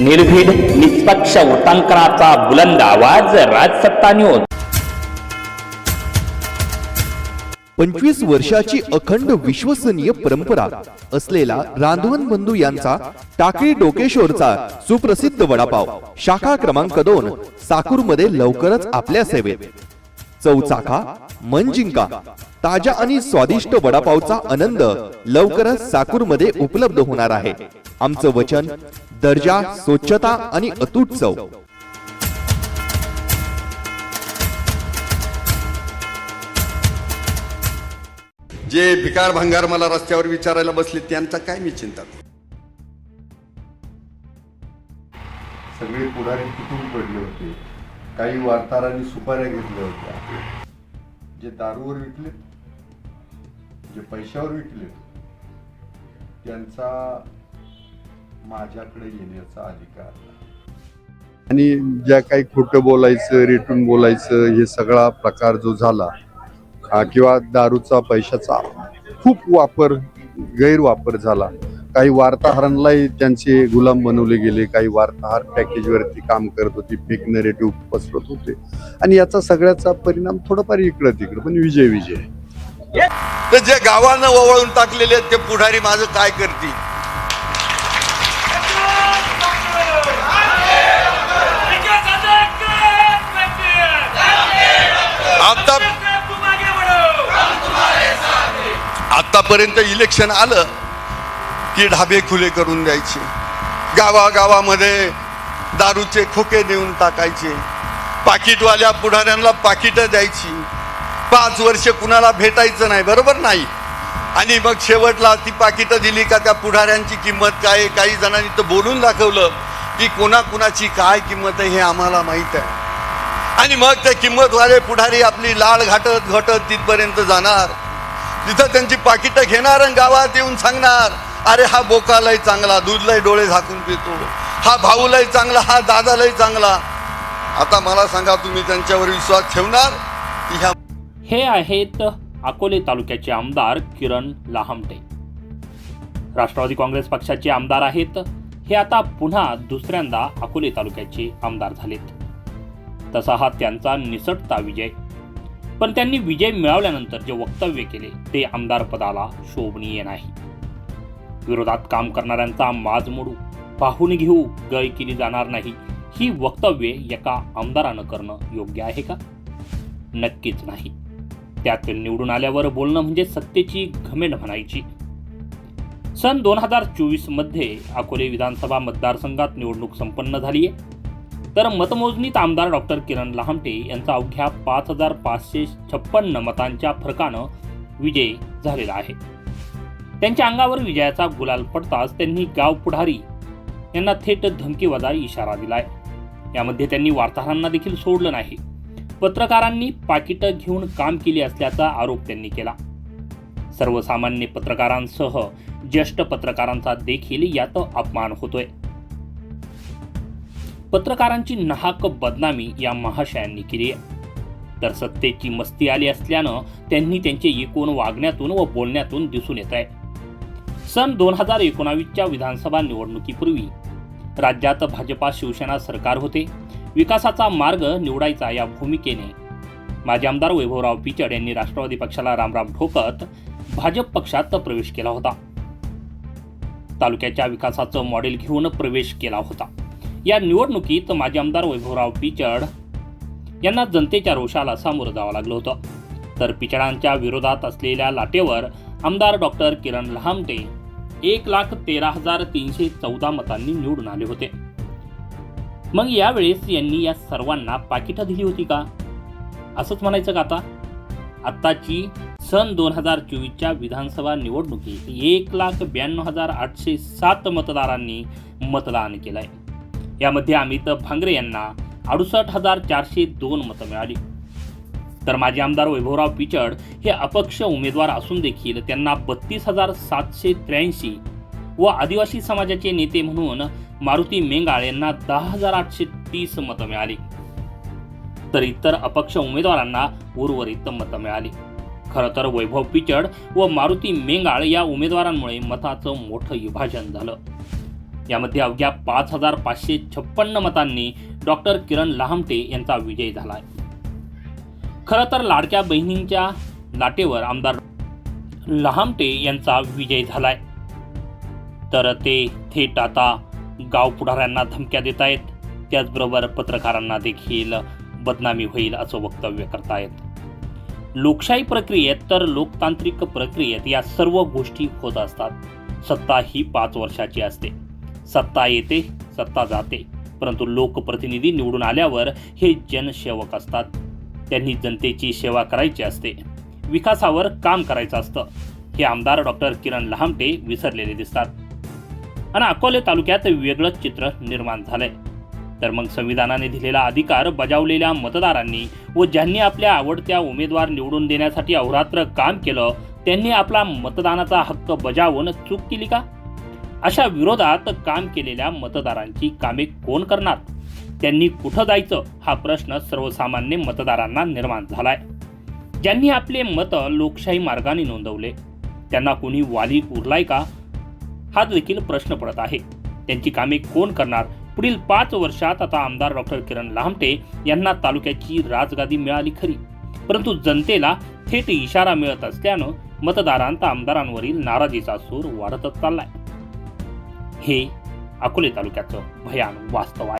निर्भीड निष्पक्ष वृत्तांकनाचा बुलंद आवाज राजसत्ता न्यूज पंचवीस वर्षाची अखंड विश्वसनीय परंपरा असलेला रांधवन बंधू यांचा टाकळी डोकेश्वरचा सुप्रसिद्ध वडापाव शाखा क्रमांक दोन साकूरमध्ये लवकरच आपल्या सेवेत. चौचाका मन जिंका ताज्या आणि स्वादिष्ट वडापावचा आनंद लवकरच साकूरमध्ये उपलब्ध होणार आहे. आमचं वचन दर्जा स्वच्छता आणि अतूट चव. जे भिकार भंगार मला रस्त्यावर विचारायला बसले त्यांचा काय मी चिंता? सगळे पुढारी तुटून पडले होते? काही वार्ताहरांनी सुपाऱ्या घेतल्या होत्या. जे दारूवर विकले जे पैशावर विकले त्यांचा माझ्याकडे येण्याचा अधिकार आणि ज्या काही खोटं बोलायचं रेटून बोलायचं हे सगळा प्रकार जो झाला हा, किंवा दारूचा पैशाचा खूप वापर गैरवापर झाला. काही वार्ताहरांनाही त्यांचे गुलाम बनवले गेले काही वार्ताहर पॅकेजवरती काम करत होते फेक नरेटिव्ह पसरत होते. आणि याचा सगळ्याचा परिणाम थोडंफार इकडं तिकडं पण विजय विजय. तर जे गावानं ओवळून टाकलेले आहेत ते पुढारी माझं काय करतील? आता आतापर्यंत इलेक्शन आलं की ढाबे खुले करून द्यायचे. गावागावामध्ये दारूचे खोके देऊन टाकायचे. पाकिटवाल्या पुढाऱ्यांना पाकिटं द्यायची. पाच वर्ष कुणाला भेटायचं नाही बरोबर नाही. आणि मग शेवटला ती पाकिटं दिली का त्या पुढाऱ्यांची किंमत काय? आहे? काही जणांनी तर बोलून दाखवलं की कोणाकुणाची काय किंमत आहे हे आम्हाला माहीत आहे. आणि मग ते किंमतवाले पुढारी आपली लाळ घाटत घटत तिथपर्यंत जाणार. तिथं त्यांची पाकिटं घेणार आणि गावात येऊन सांगणार अरे हा बोका लय चांगला दूध लय डोळे झाकून पितो. हा भाऊ लय चांगला हा दादा लय चांगला. आता मला सांगा तुम्ही त्यांच्यावर विश्वास ठेवणार? ह्या हे आहेत अकोले तालुक्याचे आमदार किरण लहामटे. राष्ट्रवादी काँग्रेस पक्षाचे आमदार आहेत. हे आता पुन्हा दुसऱ्यांदा अकोले तालुक्याचे आमदार झालेत. तसा हा त्यांचा निसटता विजय. पण त्यांनी विजय मिळवल्यानंतर जे वक्तव्य केले ते आमदार पदाला शोभनीय नाही. विरोधात काम करणाऱ्यांचा माज मोडू पाहून घेऊ गय केली जाणार नाही ही वक्तव्ये एका आमदारानं करणं योग्य आहे का? नक्कीच नाही. त्यात निवडून आल्यावर बोलणं म्हणजे सत्तेची घमेंड म्हणायची. सन दोन हजार चोवीसमध्ये अकोले विधानसभा मतदारसंघात निवडणूक संपन्न झाली आहे तर मतमोजणीत आमदार डॉक्टर किरण लहामटे यांचा अवघ्या पाच हजार पाचशे छप्पन्न मतांच्या फरकानं विजय झालेला आहे. त्यांच्या अंगावर विजयाचा गुलाल पडताच त्यांनी गाव पुढारी यांना थेट धमकीवजा इशारा दिलाय. यामध्ये त्यांनी वार्ताहरांना देखील सोडलं नाही. पत्रकारांनी पाकिटं घेऊन काम केले असल्याचा आरोप त्यांनी केला. सर्वसामान्य पत्रकारांसह ज्येष्ठ पत्रकारांचा देखील यात अपमान होतोय. पत्रकारांची नाहक बदनामी या महाशयांनी केली आहे. तर सत्तेची मस्ती आली असल्यानं त्यांनी त्यांचे एकूण वागण्यातून व बोलण्यातून दिसून येत आहे. सन दोन हजार एकोणावीसच्या विधानसभा निवडणुकीपूर्वी राज्यात भाजपा शिवसेना सरकार होते. विकासाचा मार्ग निवडायचा या भूमिकेने माजी आमदार वैभवराव पिचड यांनी राष्ट्रवादी पक्षाला रामराम ठोकत भाजप पक्षात प्रवेश केला होता. तालुक्याच्या विकासाचं मॉडेल घेऊन प्रवेश केला होता. या निवडणुकीत माजी आमदार वैभवराव पिचड यांना जनतेच्या रोषाला सामोरं जावं लागलं होतं. तर पिचडांच्या विरोधात असलेल्या लाटेवर आमदार डॉक्टर किरण लहामटे एक लाख तेरा हजार तीनशे चौदा मतांनी निवडून आले होते. मग यावेळेस यांनी या सर्वांना पाकिटं दिली होती का? असंच म्हणायचं का आता? आत्ताची सन दोन हजार चोवीसच्या विधानसभा निवडणुकीत एक लाख ब्याण्णव हजार आठशे सात मतदारांनी मतदान केलंय. यामध्ये अमित भांगरे यांना अडुसष्ट हजार चारशे दोन मतं मिळाली. तर माजी आमदार वैभवराव पिचड हे अपक्ष उमेदवार असून देखील त्यांना बत्तीस हजार सातशे त्र्याऐंशी व आदिवासी समाजाचे नेते म्हणून मारुती मेंगाळ यांना दहा हजार आठशे तीस मतं मिळाली. तर इतर अपक्ष उमेदवारांना उर्वरित मतं मिळाली. खरं तर वैभव पिचड व मारुती मेंगाळ या उमेदवारांमुळे मताचं मोठं विभाजन झालं. यामध्ये अवघ्या पाच हजार पाचशे छप्पन्न मतांनी डॉक्टर किरण लहामटे यांचा विजय झाला आहे खरं तर लाडक्या बहिणींच्या लाटेवर आमदार लहामटे यांचा विजय झालाय. तर ते थेट आता गाव पुढाऱ्यांना धमक्या देत आहेत. त्याचबरोबर पत्रकारांना देखील बदनामी होईल असं वक्तव्य करतायत. लोकशाही प्रक्रियेत तर लोकतांत्रिक प्रक्रियेत या सर्व गोष्टी होत असतात. सत्ता ही पाच वर्षाची असते. सत्ता येते सत्ता जाते. परंतु लोकप्रतिनिधी निवडून आल्यावर हे जनसेवक असतात. त्यांनी जनतेची सेवा करायची असते. विकासावर काम करायचं असतं. हे आमदार डॉक्टर किरण लहामटे विसरलेले दिसतात. आणि अकोले तालुक्यात वेगळंच चित्र निर्माण झालंय. तर मग संविधानाने दिलेला अधिकार बजावलेल्या मतदारांनी व ज्यांनी आपल्या आवडत्या उमेदवार निवडून देण्यासाठी अहोरात्र काम केलं त्यांनी आपला मतदानाचा हक्क बजावून चूक केली का? अशा विरोधात काम केलेल्या मतदारांची कामे कोण करणार? त्यांनी कुठं जायचं हा प्रश्न सर्वसामान्य मतदारांना निर्माण झालाय. ज्यांनी आपले मत लोकशाही मार्गाने नोंदवले त्यांना कोणी वाली उरलाय का? हा देखील प्रश्न पडत आहे. त्यांची कामे कोण करणार? पुढील पाच वर्षात आता आमदार डॉक्टर किरण लामटे यांना तालुक्याची राजगादी मिळाली खरी. परंतु जनतेला थेट इशारा मिळत असल्यानं मतदारांत आमदारांवरील नाराजीचा सूर वाढतच चाललाय. हे अकोले तालुक्याचं भयान वास्तव आहे.